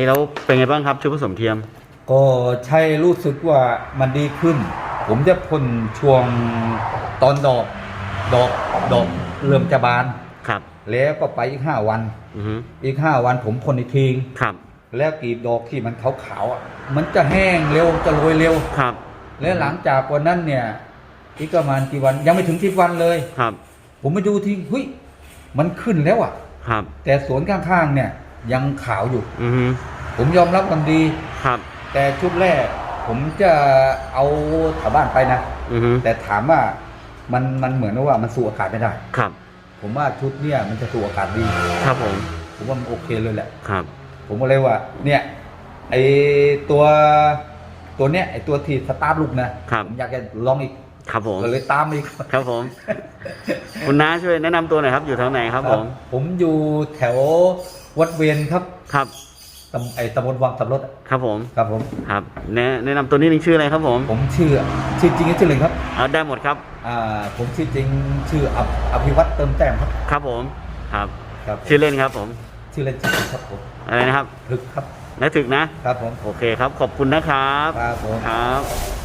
อ้แล้วเป็นไงบ้างครับชุดผสมเทียม ก็ใช่รู้สึกว่ามันดีขึ้น ผมจะพ่นช่วงตอนดอกดอกดอกเริ่มจะบาน ครับ แล้วก็ไปอีกห้าวัน อือฮึอีกห้าวันผมพ่นอีกทีครับ แล้วกลีบดอกที่มันขาวๆอะมันจะแห้งเร็วจะโรยเร็ว ครับ และหลังจากวันนั้นเนี่ยอีกประมาณกี่วันยังไม่ถึงที่วันเลย ครับ ผมมาดูทีเฮ้ยมันขึ้นแล้วอะ ครับ แต่สวนข้างๆเนี่ยยังขาวอยู่ อือฮึ ผมยอมรับมันดี ครับ แต่ชุดแรก ผมจะเอาแถวบ้านไปนะ อือฮึแต่ถามว่ามันมันเหมือนว่ามันสูดอากาศไม่ได้ ครับ ผมว่าชุดเนี่ยมันจะสูดอากาศดี ครับผม ผมว่ามันโอเคเลยแหละ ครับ ผมก็เลยว่า เนี่ยไอตัวตัวเนี้ยไอตัวที่สตาร์ทลูกนะครับ ผมอยากจะลองอีกครับผม ก็เลยตามอีกครับผม คุณน้าช่วยแนะนำตัวหน่อยครับ อยู่แถวไหนครับผม ผมอยู่แถววัดเวียนครับ ครับ ตำไอตำบลวังสับรถครับผมครับผมครับแนะแนะนำตัวนี้หนึงชื่ออะไรครับผม ผมชื่อชื่อจริงชื่ออะไรครับเอาได้หมดครับอ่าผมชื่อจริงชื่ออภอภิวัตเติมแต้มครับ ครับผมครับครับผมชื่อเล่นครับผมชื่อเล่นชื่อครับผมอะไรนะครับ ลึกครับนักถึกนะครับผม โอเคครับ ขอบคุณนะครับ ครับผม ครับ